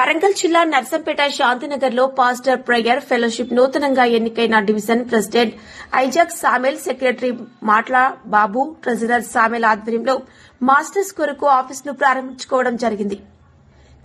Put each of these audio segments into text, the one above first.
వరంగల్ జిల్లా నర్సంపేట శాంతినగర్లో pastor prayer fellowship నూతనంగా ఎన్నికైన division president Isaac Samuel secretary Matla Babu treasurer Samuel ఆధ్వర్యంలో మాస్టర్స్ కొరకు ఆఫీసును ప్రారంభించుకోవడం జరిగింది.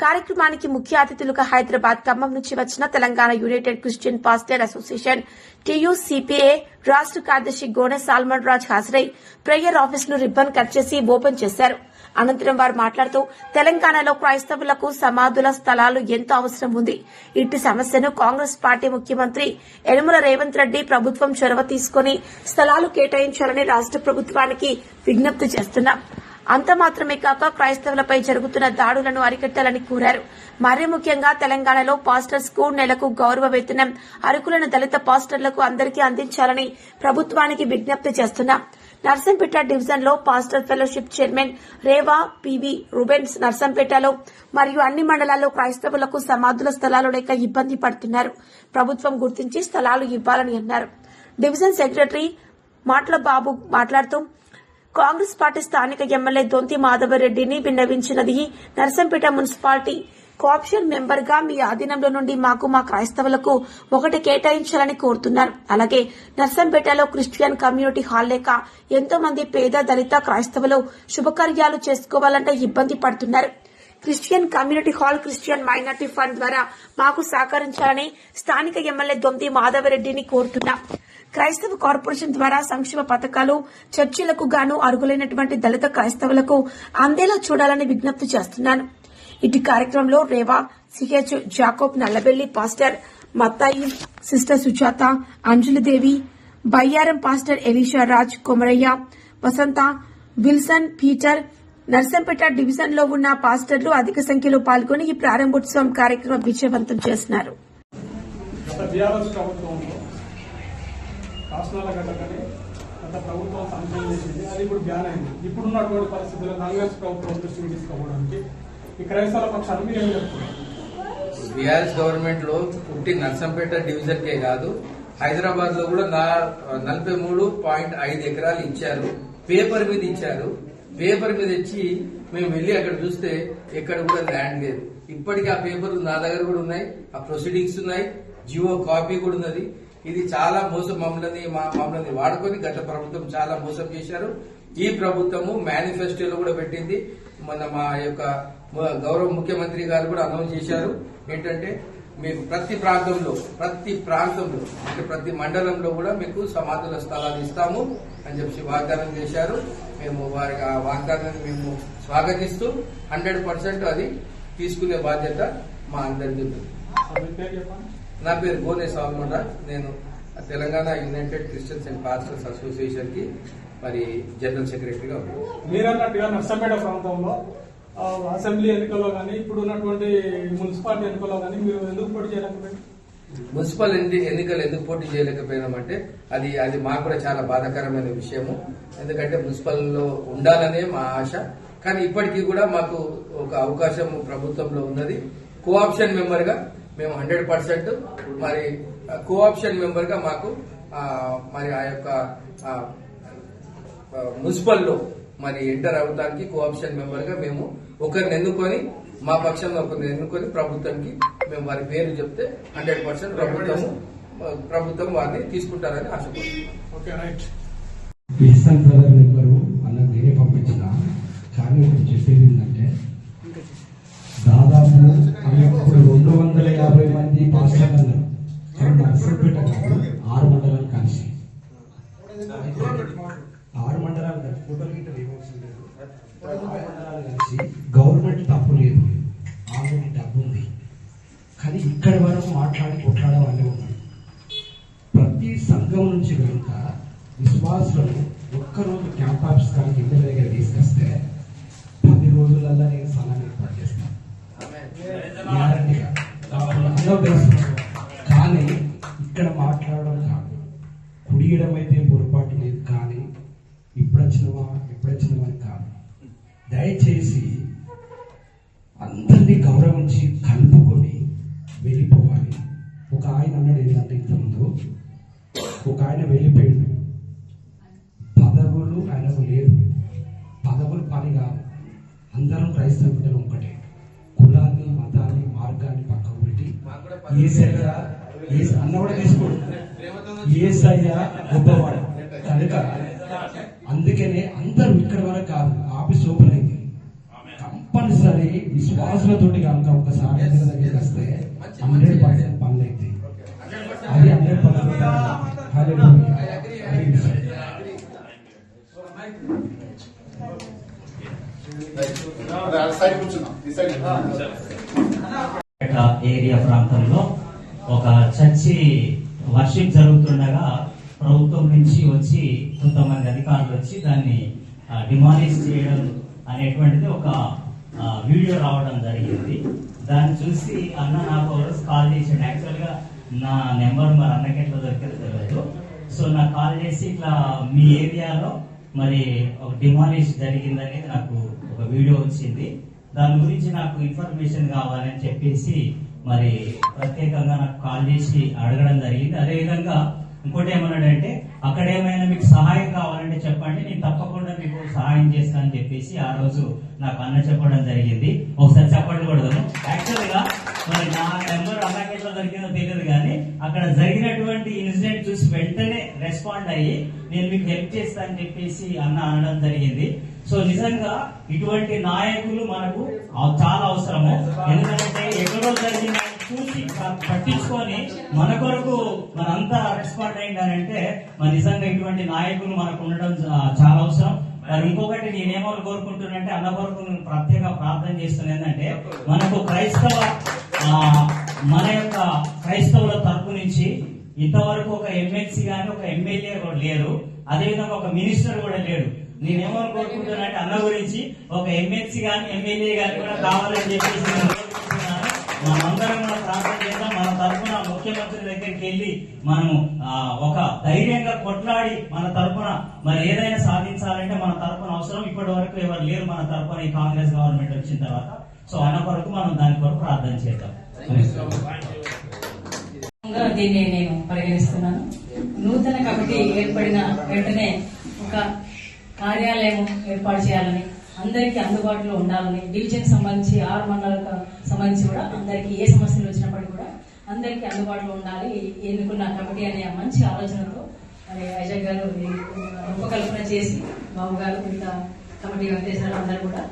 కార్యక్రమానికి ముఖ్య అతిథులుగా హైదరాబాద్ ఖమ్మం నుంచి వచ్చిన Telangana United Christian Pastor Association TUCPA రాష్ట కార్యదర్శి గోనె సాల్మన్ రాజ్ హాజరై ప్రేయర్ ఆఫీస్ను రిబ్బన్ కట్ చేసి ఓపెన్ చేశారు. అనంతరం వారు మాట్లాడుతూ తెలంగాణలో క్రైస్తవులకు సమాధుల స్థలాలు ఎంతో అవసరం ఉంది. ఇట్టి సమస్యను కాంగ్రెస్ పార్టీ ముఖ్యమంత్రి యనుమల రేవంత్ రెడ్డి ప్రభుత్వం చొరవ తీసుకుని స్థలాలు కేటాయించాలని రాష్ట ప్రభుత్వానికి విజ్ఞప్తి చేస్తున్నాం అంత మాత్రమే కాక క్రైస్తవులపై జరుగుతున్న దాడులను అరికట్టాలని కోరారు. మరీ ముఖ్యంగా తెలంగాణలో పాస్టర్స్కు నెలకు గౌరవ వేతనం అరుకులను దళిత పాస్టర్లకు అందరికీ అందించాలని ప్రభుత్వానికి విజ్ఞప్తి చేస్తున్నాం నర్సంపేట డివిజన్లో pastor fellowship chairman Rev PV Rubens నర్సంపేటలో మరియు అన్ని మండలాల్లో క్రైస్తవులకు సమాధుల స్థలాలు లేక ఇబ్బంది పడుతున్నారు. ప్రభుత్వం గుర్తించి స్థలాలు ఇవ్వాలని అన్నారు. డివిజన్ సెక్రటరీ మాటల బాబు మాట్లాడుతూ కాంగ్రెస్ పార్టీ స్థానిక ఎమ్మెల్యే దొంతి మాధవరెడ్డిని విన్నవించినది నర్సంపేట మున్సిపాలిటీ కోఆప్షన్ మెంబర్గా మీ ఆధీనంలో నుండి మాకు మా క్రైస్తవులకు ఒకటి కేటాయించాలని కోరుతున్నారు. అలాగే నర్సంపేటలో క్రిస్టియన్ కమ్యూనిటీ హాల్ లేక ఎంతో మంది పేద దళిత క్రైస్తవులు శుభకార్యాలు చేసుకోవాలంటే ఇబ్బంది పడుతున్నారు. Christian community hall Christian minority fund ద్వారా మాకు సహకరించాలని స్థానిక ఎమ్మెల్యే దొంతి మాధవరెడ్డిని కోరుతున్నాం. క్రైస్తవ కార్పొరేషన్ ద్వారా సంక్షేమ పథకాలు చర్చిలకు గాను అరుగులైనటువంటి దళిత క్రైస్తవులకు అందేలా చూడాలని విజ్ఞప్తి చేస్తున్నాను. ఇటు కార్యక్రమంలో Rev CH Jacob Nallabelli pastor Mathai sister Sujatha Anjalidevi Bayyaram pastor Elisha Raj Komaraiah Vasantha Wilson Peter Narsampet డివిజన్లో ఉన్న పాస్టర్లు అధిక సంఖ్యలో పాల్గొని ఈ ప్రారంభోత్సవం కార్యక్రమం విజయవంతం చేస్తున్నారు. రాష్ట్రాల గడ్డకని గత ప్రభుత్వం సంక్షేమం చేసింది. అది ఇప్పుడు బ్యాన్ అయింది. ఇప్పుడున్నటువంటి పరిస్థితుల్లో కాంగ్రెస్ ప్రభుత్వం దృష్టికి తీసుకోవడానికి ఈ క్రైస్తవ పక్షాన్ని మీరు ఏం చెప్తున్నారు? బీఆర్ఎస్ గవర్నమెంట్లో పుట్టి నర్సంపేట డివిజన్ కే కాదు హైదరాబాద్లో కూడా నా- నలభై మూడు పాయింట్ ఐదు ఎకరాలు ఇచ్చారు. పేపర్ మీద ఇచ్చారు. పేపర్ మీద ఇచ్చి మేము వెళ్ళి అక్కడ చూస్తే ఎక్కడ కూడా ల్యాండ్ లేదు. ఇప్పటికీ ఆ పేపర్ నా దగ్గర కూడా ఉన్నాయి ఆ ప్రొసీడింగ్స్ ఉన్నాయి జియో కాపీ కూడా ఉన్నది. ఇది చాలా మోసం మమ్మల్ని మా మమ్మల్ని వాడుకొని గత ప్రభుత్వం చాలా మోసం చేశారు. ఈ ప్రభుత్వము మేనిఫెస్టోలో కూడా పెట్టింది. మన మా యొక్క గౌరవ ముఖ్యమంత్రి గారు కూడా అనౌన్స్ చేశారు. ఏంటంటే మీకు ప్రతి ప్రాంతంలో ప్రతి ప్రాంతంలో అంటే ప్రతి మండలంలో కూడా మీకు సమాధుల స్థలాలు ఇస్తాము అని చెప్పి వాగ్దానం చేశారు. మేము వారికి ఆ వాగ్దానాన్ని మేము స్వాగతిస్తూ హండ్రెడ్ పర్సెంట్ అది తీసుకునే బాధ్యత మా అందరిది ఉంటుంది నా పేరు గోనే సాల్మండ. నేను Telangana United Christians and Pastors అసోసియేషన్కి మరి జనరల్ సెక్రటరీగా ఉన్నాను. మీరన్నట్టుగా నర్సంపేట ప్రాంతంలో అసెంబ్లీ ఎన్నికల్లో కానీ ఇప్పుడు ఉన్నటువంటి మున్సిపాలిటీ ఎన్నికల్లో కానీ మీరు ఎందుకు పోటీ చేయలేకపోయింది మున్సిపల్ ఎన్ని ఎన్నికలు ఎందుకు పోటీ చేయలేకపోయినామంటే అది అది మాకు కూడా చాలా బాధాకరమైన విషయము. ఎందుకంటే మున్సిపల్లో ఉండాలనే మా ఆశ. కానీ ఇప్పటికీ కూడా మాకు ఒక అవకాశం ప్రభుత్వంలో ఉన్నది. కోఆప్షన్ మెంబర్గా మేము హండ్రెడ్ పర్సెంట్ మరి కోఆప్షన్ మెంబర్గా మాకు మరి ఆ యొక్క మున్సిపల్లో మరి ఎంటర్ అవడానికి కోఆప్షన్ మెంబర్గా మేము ఒకరిని ఎన్నుకొని మా పక్షంలో ఒకరిని ఎన్నుకొని ప్రభుత్వానికి మేము వారి పేరు చెప్తే హండ్రెడ్ పర్సెంట్ ప్రభుత్వము ప్రభుత్వం వారిని తీసుకుంటారని ఆశపడుతున్నాం. Okay right. Christian brother number అన్న నేనే పంపించిన. కానీ ఇప్పుడు చెప్పేది ఏంటంటే దాదాపు ఇప్పుడు రెండు వందల యాభై మంది పాస్టర్లు ఉన్నారు నర్సంపేట కాదు ఆరు మండలాలు కలిసి. ఆరు మండలాలు కలిసి ఫోటోలు గిట్ట ఏమవసరం లేదు మండలాలు కలిసి గవర్నమెంట్ తప్పు లేదు. ఆల్రెడీ డబ్బు ఉంది. కానీ ఇక్కడి వరకు మాట్లాడి కొట్లాడే వాళ్ళే ఉన్నారు. ప్రతి సంఘం నుంచి కనుక విశ్వాసులను మాట్లాడడం కాదు. కుడియడం అయితే పొరపాటు లేదు కానీ ఇప్పుడు వచ్చినవా ఎప్పుడు వచ్చినవా అని కాదు. దయచేసి అందరినీ గౌరవించి కలుపుకొని వెళ్ళిపోవాలి. ఒక ఆయన అన్నాడు ఏంటంటే ఇంతకుముందు? ఒక ఆయన వెళ్ళిపోయాడు. పదవులు ఆయనకు లేదు పదవులు పని కాదు. అందరం క్రైస్తవ బిడ్డలు ఒకటే కులాన్ని మతాన్ని మార్గాన్ని ఏసయ్య ఏస- అన్న కూడా తీసుకోడు. ఏసయ్య గొప్పవాడు. కనుక అందుకనే అందరూ ఇక్కడ వరకు కాదు ఆఫీస్ ఓపెన్ అయింది కంపల్సరీ విశ్వాసులతోటి కనుక ఒకసారి దగ్గరికి వస్తే హండ్రెడ్ పర్సెంట్ పనులు అయింది అది హండ్రెడ్ పర్సెంట్ ఏరియా ప్రాంతంలో ఒక చర్చి వర్షిప్ జరుగుతుండగా ప్రభుత్వం నుంచి వచ్చి కొంతమంది అధికారులు వచ్చి దాన్ని డిమాలిష్ చేయడం అనేటువంటిది ఒక వీడియో రావడం జరిగింది. దాన్ని చూసి అన్న నాకు ఎవరో కాల్ చేసాడు యాక్చువల్గా నా నెంబర్ మరి అన్నకి ఎట్లా దొరికిందో తెలియదు సో నాకు కాల్ చేసి ఇట్లా మీ ఏరియాలో మరి ఒక డిమాలిష్ జరిగిందనేది నాకు ఒక వీడియో వచ్చింది. దాని గురించి నాకు ఇన్ఫర్మేషన్ కావాలని చెప్పేసి మరి ప్రత్యేకంగా నాకు కాల్ చేసి అడగడం జరిగింది. అదేవిధంగా ఇంకోటి ఏమన్నాడంటే అక్కడ ఏమైనా మీకు సహాయం కావాలంటే చెప్పండి నేను తప్పకుండా మీకు సహాయం చేస్తానని చెప్పేసి ఆ రోజు నాకు అన్న చెప్పడం జరిగింది. ఒకసారి చెప్పండి కూడా యాక్చువల్గా మరి నా నెంబర్ అలాగే ఎట్లా దొరికిందో తెలియదు కానీ అక్కడ జరిగినటువంటి ఇన్సిడెంట్ చూసి వెంటనే రెస్పాండ్ అయ్యి నేను మీకు హెల్ప్ చేస్తానని చెప్పేసి అన్న అనడం జరిగింది. సో నిజంగా ఇటువంటి నాయకులు మనకు చాలా అవసరము. ఎందుకంటే ఎక్కడో జరిగిన చూసి పట్టించుకొని మన కొరకు మనంతా రెస్పాండ్ అయిందనంటే మన నిజంగా ఇటువంటి నాయకులు మనకు ఉండడం చాలా అవసరం. మరి ఇంకొకటి నేనేమో కోరుకుంటున్నానంటే అన్న కొరకు నేను ప్రత్యేక ప్రార్థన చేస్తున్నా ఏంటంటే మనకు క్రైస్తవ మన యొక్క క్రైస్తవుల తరపు నుంచి ఇంతవరకు ఒక ఎమ్మెల్సీ కానీ ఒక ఎమ్మెల్యే కూడా లేరు. అదేవిధంగా ఒక మినిస్టర్ కూడా లేడు. నేనేమో అన్న గురించి ఒక ఎమ్మెల్సీ గాని ఎమ్మెల్యే గాని కూడా కావాలని చెప్పేసి నేను మనందరం కూడా ప్రార్థన చేద్దాం. మన తరఫున ముఖ్యమంత్రి దగ్గరికి వెళ్ళి మనము ఒక ధైర్యంగా కొట్లాడి మన తరఫున మరి ఏదైనా సాధించాలంటే మన తరఫున అవసరం. ఇప్పటి వరకు ఎవరు లేరు మన తరఫున ఈ కాంగ్రెస్ గవర్నమెంట్ వచ్చిన తర్వాత. సో అన్న కొరకు మనం దాని కొరకు ప్రార్థన చేద్దాం. దీన్ని నేను పరిగణిస్తున్నాను. నూతన కమిటీ ఏర్పడిన వెంటనే ఒక కార్యాలయం ఏర్పాటు చేయాలని అందరికీ అందుబాటులో ఉండాలని డివిజన్ సంబంధించి ఆరు మండలకు సంబంధించి కూడా అందరికీ ఏ సమస్యలు వచ్చినప్పటికీ కూడా అందరికీ అందుబాటులో ఉండాలి. ఎన్నుకున్న కమిటీ అనే మంచి ఆలోచనతో మరి వైజాగ్ గారు రూపకల్పన చేసి బాబు గారు మిగతా కమిటీ వెంకటేశ్వరరావు అందరూ కూడా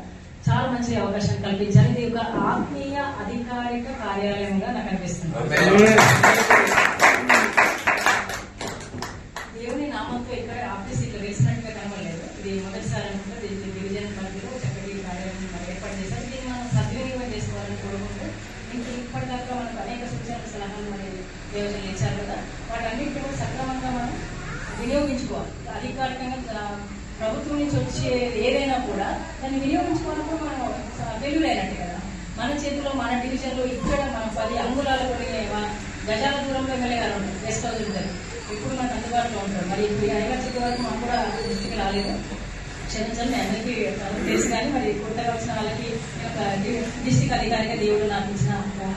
చాలా మంచి అవకాశం కల్పించాలి ఇది ఒక ఆత్మీయ అధికారిక కార్యాలయంగా నాకు అనిపిస్తుంది దేవుని నామంతో ఇక్కడ ఆఫీస్ ఇక్కడ వేసినట్టుగా కనబడలేదు ఇది మొదటిసారి అనుకుంటే దీన్ని డివిజన్ పరిధిలో చక్కటి కార్యాలయం మరి ఏర్పాటు చేశారు దీన్ని మనం సద్వినియోగం చేసుకోవాలని కోరుకుంటూ ఇంక ఇప్పటిదాకా మనకు అనేక సూచనలు సలహాలు మరి యోజనలు ఇచ్చారు కదా వాటన్నిటిని కూడా సక్రమంగా మనం వినియోగించుకోవాలి అధికారికంగా ఆ, ప్రభుత్వం నుంచి వచ్చే ఏదైనా కూడా దాన్ని వినియోగించుకోవాలన్నప్పుడు మనం వెలుగులైనట్టు కదా? మన చేతిలో మన డివిజన్లో ఇక్కడ మన పది అంగుళాలు కూడా గజాల దూరంలో ఎమ్మెల్యే గెస్ట్ హౌస్ ఉంటుంది ఇప్పుడు మనకు అందుబాటులో ఉంటారు. మరి ఇప్పుడు ఐదు వరకు మాకు కూడా దృష్టికి రాలేదు. క్షమించండి అందరికీ తెలుసు కానీ మరి కొత్తగా వచ్చిన వాళ్ళకి ఒక డిస్టిక్ అధికారిగా దేవుడు నాకు ఇచ్చిన ఒక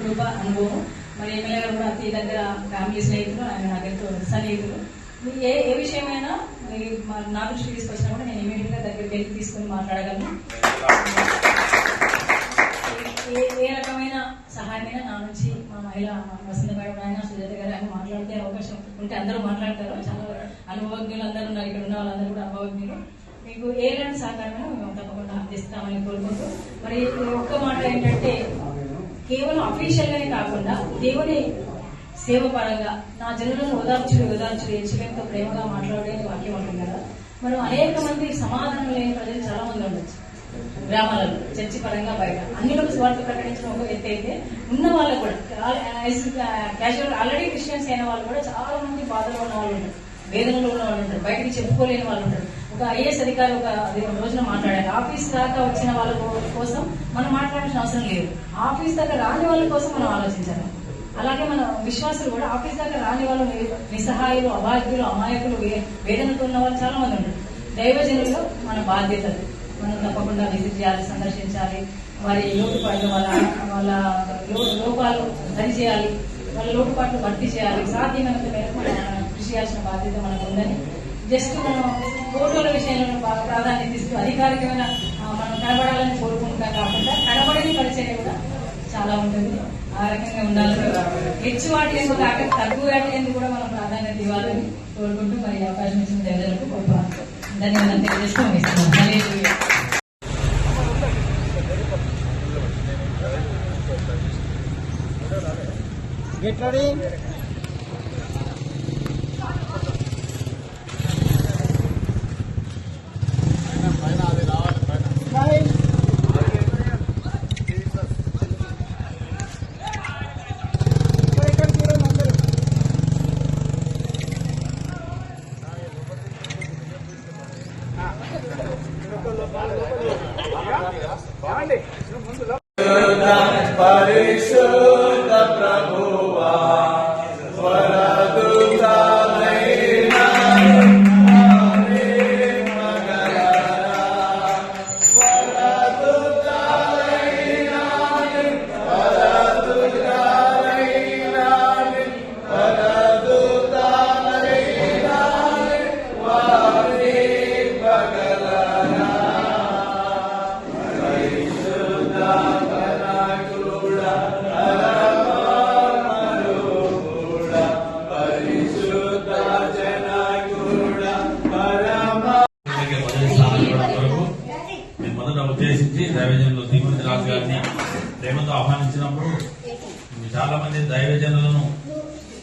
కృప అనుభవం. మరి ఎమ్మెల్యే గారు కూడా అతి దగ్గర ఫ్యామిలీ స్నేహితులు ఆయన నాకెంతో సన్నిహితులు. ఏ ఏ విషయమైనా నా దృష్టికి తీసుకొచ్చినా కూడా నేను ఇమీడియట్గా దగ్గరికి వెళ్ళి తీసుకొని మాట్లాడగలను ఏ ఏ రకమైన సహాయమైనా నా నుంచి మహిళ వసంత మేడం ఆయన సుజాత గారు ఆయన మాట్లాడితే అవకాశం ఉంటే అందరూ మాట్లాడతారు. చాలా అనుభవజ్ఞులు అందరూ ఉన్నారు. ఇక్కడ ఉన్న వాళ్ళందరూ కూడా అనుభవజ్ఞులు. మీకు ఏ రెండు సహకారమైనా మేము తప్పకుండా అందిస్తామని కోరుకుంటూ మరి ఒక్క మాట ఏంటంటే కేవలం అఫీషియల్గానే కాకుండా దేవుని సేవ పరంగా నా జనులను ఓదార్చుడు ఓదార్చుడు ఎంచుకెంతో ప్రేమగా మాట్లాడే వాక్యం ఉంటుంది కదా. మనం అనేక మంది సమాధానం లేని ప్రజలు చాలా మంది ఉండొచ్చు. గ్రామాలలో చర్చి పరంగా బయట. అన్నిలకు స్వార్థ ప్రకటించిన ఒక వ్యక్తి అయితే ఉన్న వాళ్ళు కూడా క్యాజువల్ ఆల్రెడీ క్రిస్టియన్స్ అయిన వాళ్ళు కూడా చాలా మంది బాధలో ఉన్న వాళ్ళు ఉంటారు. వేదనలో ఉన్న వాళ్ళు ఉంటారు. బయటికి చెప్పుకోలేని వాళ్ళు ఉంటారు. ఒక ఐఏఎస్ అధికారి ఒక రోజున మాట్లాడారు. ఆఫీస్ దాకా వచ్చిన వాళ్ళ కోసం మనం మాట్లాడాల్సిన అవసరం లేదు. ఆఫీస్ దాకా రాని వాళ్ళ కోసం మనం ఆలోచించాలి. అలాగే మన విశ్వాసులు కూడా ఆఫీస్ దాకా రాని వాళ్ళు నిస్సహాయులు అభాగ్యులు అమాయకులు వే- వేదనతో ఉన్న వాళ్ళు చాలా మంది ఉంటారు. దైవజనులు మన బాధ్యతలు మనం తప్పకుండా విజిట్ చేయాలి సందర్శించాలి. వారి లోటుపాట్లు వాళ్ళ వాళ్ళ లోపాలు సరి చేయాలి. వాళ్ళ లోటుపాట్లు భర్తీ చేయాలి. సాధ్యమైనంత మేరకు మనం కృషి చేయాల్సిన బాధ్యత మనకు ఉందని జస్ట్ మనం ఫోటోల విషయంలో బాగా ప్రాధాన్యత ఇస్తూ అధికారికమైన మనం కనబడాలని కోరుకుంటాం కాకుండా కనబడని పరిచయం కూడా చాలా ఉంటుంది. ఆ రకంగా ఉండాలి హెచ్చు వాటి ఎందుకు కాక తక్కువ వాటి ఎందుకు కూడా మనం ప్రాధాన్యత ఇవ్వాలని కోరుకుంటూ మరి అవకాశం ఇచ్చిన ప్రజలకు గొప్ప ధన్యవాదాలు తెలియజేస్తూ Get ready. గారిని ప్రేమతో ఆహ్వానించినప్పుడు చాలా మంది దైవజనులను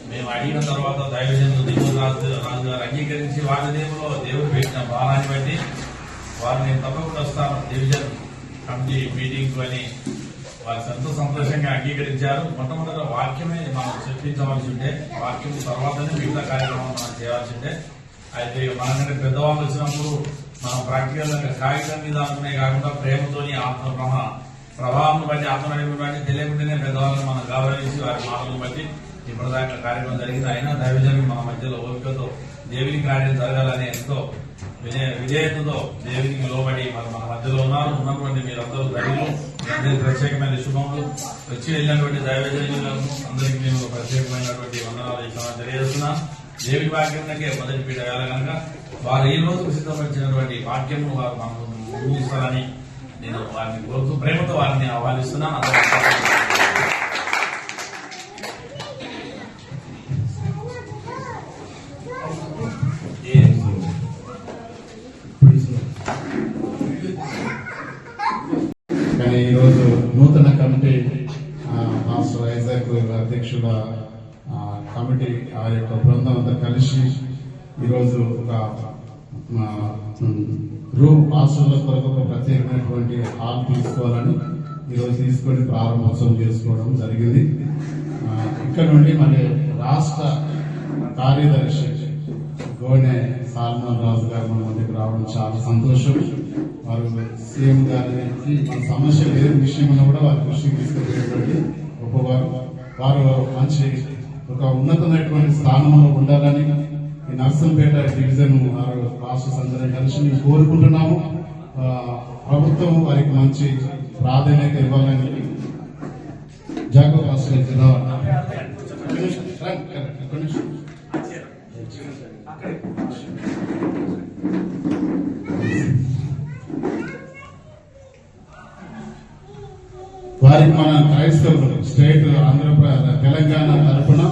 మేము అడిగిన తర్వాత దైవజనులు దేవుడు రాజు రాజు గారు అంగీకరించి వారి దేవులో దేవుడు పెట్టిన భారాన్ని బట్టి వారు నేను తప్పకుండా వస్తాను. డివిజన్ కమిటీ మీటింగ్ అని వారు ఎంతో సంతోషంగా అంగీకరించారు. మొట్టమొదట వాక్యమే మనం చర్చించవలసి ఉంటే వాక్యం తర్వాతనే మిగతా కార్యక్రమం మనం చేయాల్సి ఉంటే అయితే మనకంటే పెద్దవాళ్ళు వచ్చినప్పుడు మనం ప్రాక్టికల్ కాగితం మీద అనుకునే కాకుండా ప్రేమతోని ఆత్మ ప్రమ ప్రభావం బట్టి ఆత్మ బట్టి తెలియకుండానే పెద్దవాళ్ళని మనం గౌరవించి వారి మాటలను బట్టి ఇప్పటిదాకా కార్యక్రమం జరిగింది. అయినా దైవజనులు మన మధ్యలో ఓపికతో దేవుని కార్యం జరగాలని ఎంతో విజయ విజేతతో దేవునికి లోబడి మరి మన మధ్యలో ఉన్నారు. ఉన్నటువంటి మీరందరూ దైవం అందరికి ప్రత్యేకమైన శుభములు. వచ్చి వెళ్ళినటువంటి దైవజనులను అందరికీ మేము ప్రత్యేకమైనటువంటి వందనాలు ఇస్తామని తెలియజేస్తున్నాం. దేవుని వాక్యంకే మొదటి పీట వేళ కనుక వారు ఈ రోజు సిద్ధపరిచినటువంటి వాక్యము వారు మనకు ఊహిస్తారని నేను వారిని కోరుతూ ప్రేమతో వారిని ఆహ్వానిస్తున్నాను. కానీ ఈరోజు నూతన కమిటీ మాస్టర్ ఐజాక్ అధ్యక్షుల కమిటీ ఆ యొక్క బృందం అంతా కలిసి ఈరోజు ఒక రూమ్ హాస్టల్ కొరకు ఒక ప్రత్యేకమైనటువంటి హాల్ తీసుకోవాలని ఈరోజు తీసుకొని ప్రారంభోత్సవం చేసుకోవడం జరిగింది. ఇక్కడ నుండి మరి రాష్ట్ర కార్యదర్శి గోనె సాల్మన్ రాజు గారు మన మధ్యకు రావడం చాలా సంతోషం. వారు సీఎం గారికి మన సమస్య వేరే విషయంలో కూడా వారి దృష్టికి తీసుకుపోయేటువంటి గొప్పవారు. వారు మంచి ఒక ఉన్నతమైనటువంటి స్థానంలో ఉండాలని ఈ నర్సంపేట డివిజన్ వారు రాష్ట్ర సందర్భం కలిసి మేము కోరుకుంటున్నాము. ప్రభుత్వం వారికి మంచి ప్రాధాన్యత ఇవ్వాలని జాగో భాస్కర్ జిల్లా వారికి మన క్రైస్తవులు స్టేట్ ఆంధ్రప్రదేశ్ తెలంగాణ తరఫున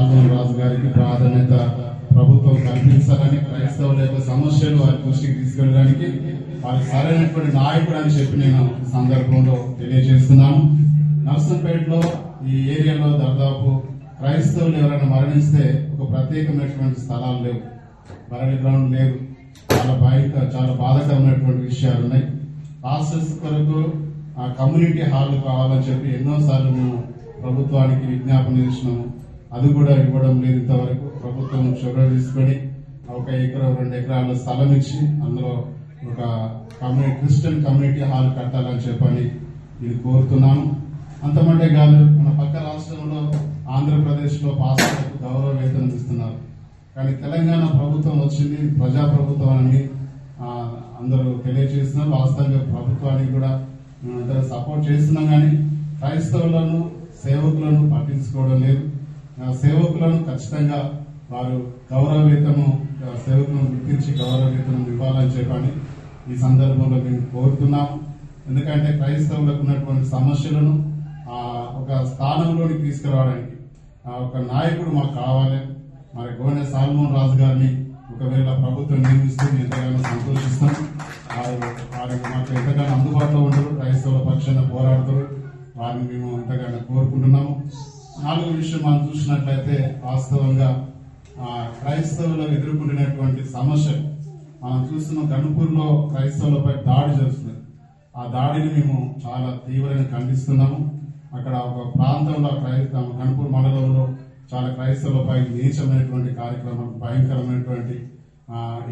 రాజమోహన్ రాజు గారికి ప్రాధాన్యత ప్రభుత్వం కల్పించాలని క్రైస్తవుల యొక్క సమస్యలు వారి దృష్టికి తీసుకెళ్ళడానికి వారికి సరైనటువంటి నాయకుడు అని చెప్పి నేను సందర్భంలో తెలియజేస్తున్నాను. నర్సంపేటలో ఈ ఏరియాలో దాదాపు క్రైస్తవులు ఎవరైనా మరణిస్తే ఒక ప్రత్యేకమైనటువంటి స్థలాలు లేవు. మరణి గ్రౌండ్ లేదు. చాలా భయంక చాలా బాధకరమైనటువంటి విషయాలు ఉన్నాయి. పాస్టర్స్ కొరకు ఆ కమ్యూనిటీ హాల్ కావాలని చెప్పి ఎన్నోసార్లు మేము ప్రభుత్వానికి విజ్ఞాపన చేసినాము. అది కూడా ఇవ్వడం లేదు ఇంతవరకు. ప్రభుత్వం చొరవ తీసుకొని ఒక ఎకరం రెండు ఎకరాల స్థలం ఇచ్చి అందులో ఒక కమ్యూనిటీ క్రిస్టియన్ కమ్యూనిటీ హాల్ కట్టాలని చెప్పని ఇది కోరుతున్నాను అంతమంటే కాదు మన పక్క రాష్ట్రంలో ఆంధ్రప్రదేశ్లో పాస్టర్లకు గౌరవ వేతనం ఇస్తున్నారు. కానీ తెలంగాణ ప్రభుత్వం వచ్చింది ప్రజాప్రభుత్వం అని అందరూ తెలియజేస్తున్నారు. వాస్తవంగా ప్రభుత్వానికి కూడా మేమంతా సపోర్ట్ చేస్తున్నాం కానీ క్రైస్తవులను సేవకులను పట్టించుకోవడం లేదు. సేవకులను ఖచ్చితంగా వారు గౌరవవేతము సేవకులను గుర్తించి గౌరవవేతనం ఇవ్వాలని చెప్పని ఈ సందర్భంలో మేము కోరుతున్నాం. ఎందుకంటే క్రైస్తవులకు ఉన్నటువంటి సమస్యలను ఒక స్థానంలోనికి తీసుకురావడానికి ఆ, ఒక నాయకుడు మాకు కావాలి. మరి గోనె సాల్మోన్ రాజు గారిని ఒకవేళ ప్రభుత్వం నియమిస్తే మేము ఎంతగానో సంతోషిస్తాం. వారు వారికి మాకు ఎంతగానో అందుబాటులో ఉంటారు క్రైస్తవుల పక్షాన పోరాడుతారు. వారిని మేము ఎంతగానో కోరుకుంటున్నాము. నాలుగు విషయం మనం చూసినట్లయితే వాస్తవంగా ఆ, క్రైస్తవులు ఎదుర్కొంటున్నటువంటి సమస్యలు మనం చూస్తున్నాం గణపూర్లో క్రైస్తవులపై దాడి జరుగుతుంది. ఆ దాడిని మేము చాలా తీవ్రంగా ఖండిస్తున్నాము. అక్కడ ఒక ప్రాంతంలో క్రైస్తవ గణపూర్ మండలంలో చాలా క్రైస్తవులపై నీచమైనటువంటి కార్యక్రమం భయంకరమైనటువంటి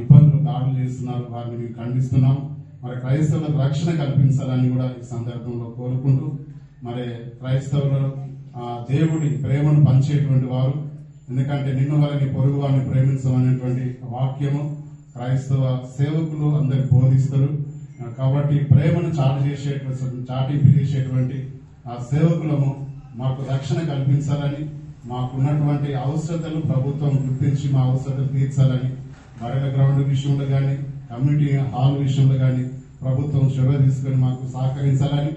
ఇబ్బందులు దాడులు చేస్తున్నారు. వారిని మేము ఖండిస్తున్నాం మరి క్రైస్తవులకు రక్షణ కల్పించాలని కూడా ఈ సందర్భంలో కోరుకుంటూ మరి క్రైస్తవులు దేవుడి ప్రేమను పంచేటువంటి వారు. ఎందుకంటే నిన్ను వారిని పొరుగు వారిని ప్రేమించమనేటువంటి వాక్యము క్రైస్తవ సేవకులు అందరు బోధిస్తారు. కాబట్టి ప్రేమను చాటి చేసేటువంటి చాటింపు చేసేటువంటి ఆ సేవకులము మాకు రక్షణ కల్పించాలని మాకున్నటువంటి అవసరతలు ప్రభుత్వం గుర్తించి మా అవసరతలు తీర్చాలని బయట గ్రౌండ్ విషయంలో కానీ కమ్యూనిటీ హాల్ విషయంలో కానీ ప్రభుత్వం చొరవ తీసుకొని మాకు సహకరించాలని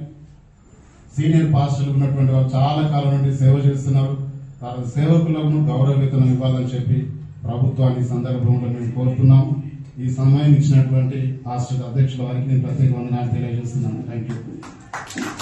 సీనియర్ పాస్టర్లు ఉన్నటువంటి వారు చాలా కాలం నుండి సేవ చేస్తున్నారు. వారి సేవకులను గౌరవ ఇవ్వాలని చెప్పి ప్రభుత్వాన్ని సందర్భంలో మేము కోరుతున్నాము. ఈ సమయం ఇచ్చినటువంటి పాస్టర్ అధ్యక్షుల వారికి నేను ప్రత్యేక వందనాలు తెలియజేస్తున్నాను. Thank you